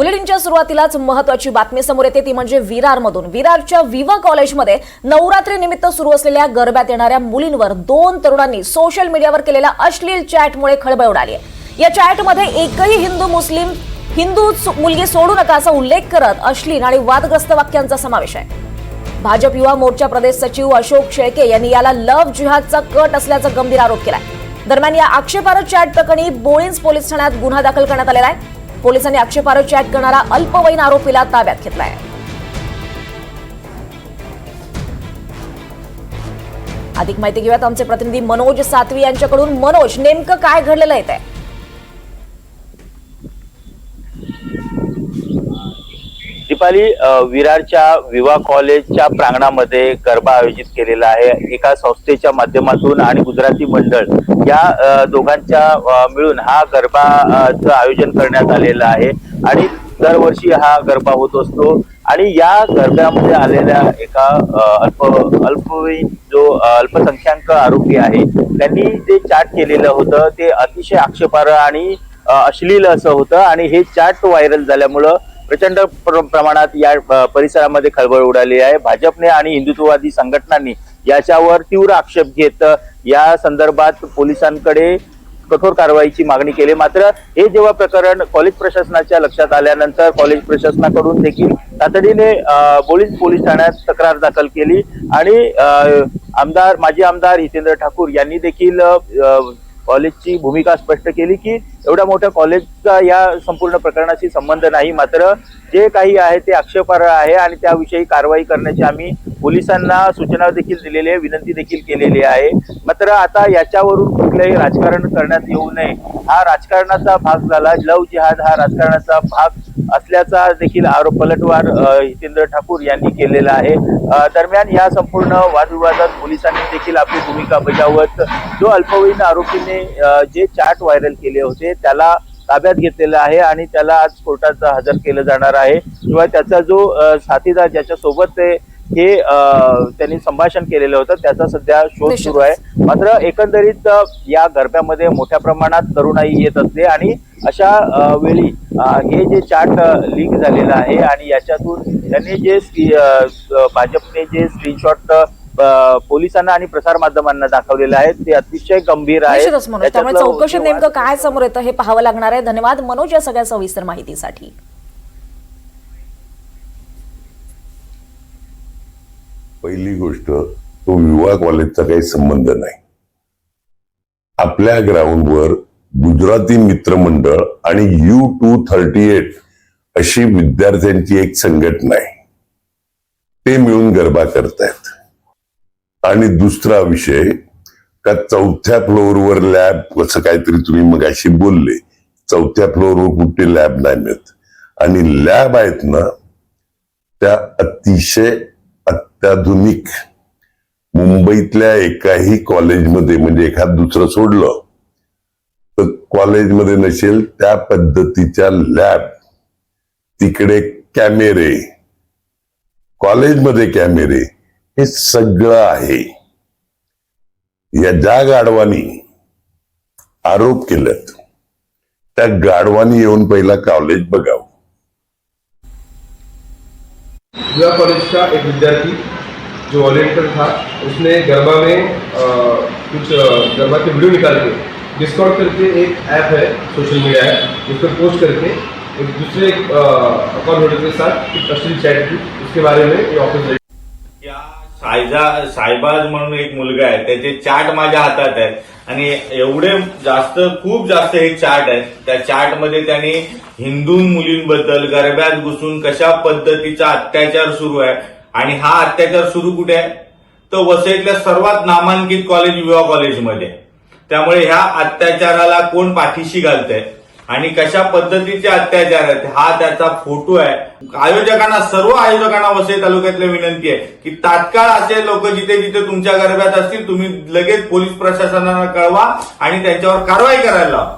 बुलेटिनच्या सुरुवातीलाच महत्वाची बातमी समोर येते. ती म्हणजे विरारमधून. विरारच्या विवा कॉलेजमध्ये नवरात्री निमित्त सुरू असलेल्या गरब्यात येणाऱ्या मुलींवर दोन तरुणांनी सोशल मीडियावर केलेल्या अश्लील चॅटमुळे खळबळ उडाली आहे. या चॅटमध्ये एकही हिंदू मुस्लिम हिंदू मुलगी सोडू नका असा उल्लेख करत अश्लील आणि वादग्रस्त वाक्यांचा समावेश आहे. भाजप युवा मोर्चा प्रदेश सचिव अशोक शेळके यांनी याला लव्ह जिहादचा कट असल्याचा गंभीर आरोप केलाय. दरम्यान या आक्षेपार्ह चॅट प्रकरणी बोळींज पोलीस ठाण्यात गुन्हा दाखल करण्यात आलेला आहे. पोलिसांनी आक्षेपार्ह चॅट करणारा अल्पवयीन आरोपीला ताब्यात घेतलाय. अधिक माहिती घेऊयात आमचे प्रतिनिधी मनोज सातवी यांच्याकडून. मनोज नेमकं काय घडलेलं आहे दीपाली विरारच्या विवा कॉलेजच्या प्रांगणामध्ये गरबा आयोजित केलेला आहे. एका संस्थेच्या माध्यमातून आणि गुजराती मंडळ या दोघांच्या मिळून हा गरबा आयोजन करण्यात आलेलं आहे. आणि दरवर्षी हा गरबा होत असतो. आणि या गरब्यामध्ये आलेल्या एका अल्प अल्पवयीन जो अल्पसंख्याक आरोपी आहे त्यांनी जे चाट केलेलं होतं ते अतिशय आक्षेपार्ह आणि अश्लील असं होतं. आणि हे चाट व्हायरल झाल्यामुळं प्रचंड प्र- प्रमाणात या परिसरामध्ये खळबळ उडाली आहे. भाजपने आणि हिंदुत्ववादी संघटनांनी याच्यावर तीव्र आक्षेप घेत या संदर्भात पोलिसांकडे कठोर कारवाईची मागणी केली. मात्र हे जेव्हा प्रकरण कॉलेज प्रशासनाच्या लक्षात आल्यानंतर कॉलेज प्रशासनाकडून देखील तातडीने पोलीस पोलीस ठाण्यात तक्रार दाखल केली. आणि आमदार माजी आमदार हितेंद्र ठाकूर यांनी देखील कॉलेजची भूमिका स्पष्ट केली की एवढ्या मोठ्या कॉलेजचा या संपूर्ण प्रकरणाशी संबंध नाही. मात्र जे काही आहे ते आक्षेपार्ह आहे आणि त्याविषयी कारवाई करण्याची आम्ही पोलिसांना सूचना देखील दिलेली आहे विनंती देखील केलेली आहे. मात्र आता याच्यावरून कुठलंही राजकारण करण्यात येऊ नये. हा राजकारणाचा भाग झाला. लव जिहाद हा राजकारणाचा भाग असल्याचा देखील आरोप पलटवार हितेंद्र ठाकूर यांनी केलेला आहे. दरम्यान या संपूर्ण वादविवादात पोलिसांनी देखील आपली भूमिका बजावत जो अल्पवयीन आरोपीने जे चॅट व्हायरल केले होते त्याला ताब्यात घेतलेला आहे आणि त्याला आज कोर्टात हजर केलं जाणार आहे. शिवाय त्याचा जो साथीदार ज्याच्या सोबत ते हे त्यांनी संभाषण केलेलं होतं त्याचा सध्या शोध सुरू आहे. मात्र एकंदरीत या गरब्यामध्ये मोठ्या प्रमाणात तरुणाई येत असते आणि अशा वेळी हे जे चार्ट लीक झालेलं आहे आणि याच्यातून त्यांनी जे भाजपने जे स्क्रीनशॉट पोलिसांना आणि प्रसार माध्यमांना दाखवलेले आहेत. ते अतिशय गंभीर आहे त्यामुळे चौकशीत जे नेमकं काय समोर येतं हे पाहावं लागणार आहे. धन्यवाद मनोज या सगळ्या सविस्तर माहितीसाठी. पहिली गोष्ट तो विवाह कॉलेजचा काही संबंध नाही. आपल्या ग्राउंडवर गुजराती मित्रमंडळ आणि यू टू थर्टी एट अशी विद्यार्थ्यांची एक संघटना आहे. ते मिळून गरबा करतायत. आणि दुसरा विषय का चौथ्या फ्लोअरवर लॅब असं काहीतरी तुम्ही मग अशी बोलले. चौथ्या फ्लोअरवर कुठे लॅब नाही मिळत. आणि लॅब आहेत ना त्या अतिशय अत्याधुनिक. मुंबईतल्या एकाही कॉलेजमध्ये म्हणजे एखाद दुसरं सोडलं तर कॉलेजमध्ये नसेल त्या पद्धतीच्या लॅब तिकडे कॅमेरे कॉलेजमध्ये कॅमेरे हे सगळं आहे. या ज्या गाढवानी आरोप केलेत त्या गाढवानी येऊन पहिला कॉलेज बघावं. युवा कॉलेज का एक विद्यार्थी जो वॉलेंटियर था उसने गरबा में अ, कुछ गरबा के वीडियो निकाल के डिस्कॉर्ड करके एक ऐप है सोशल मीडिया ऐप उस पर पोस्ट करके एक दूसरे अकाउंट होल्डर के साथ एक अश्लील चैट की उसके बारे में ये ऑफ़िस सायजा सायबाज म्हणून एक मुलगा आहे त्याचे चार्ट माझ्या हातात आहेत. आणि एवढे जास्त खूप जास्त हे चार्ट आहेत. त्या चार्टमध्ये त्यांनी हिंदू मुलींबद्दल गरब्यात घुसून कशा पद्धतीचा अत्याचार सुरू आहे. आणि हा अत्याचार सुरू कुठे आहे? तर वसईतल्या सर्वात नामांकित कॉलेज युवा कॉलेजमध्ये त्यामुळे ह्या अत्याचाराला कोण पाठीशी घालतंय? आणि कशा पद्धतीचे अत्याचार आहेत हा त्याचा फोटो आहे. आयोजकांना सर्व आयोजकांना वसई तालुक्यातल्या विनंती आहे की तात्काळ असे लोक जिथे जिथे तुमच्या गरब्यात असतील तुम्ही लगेच पोलीस प्रशासनाला कळवा आणि त्यांच्यावर कारवाई करायला लावा.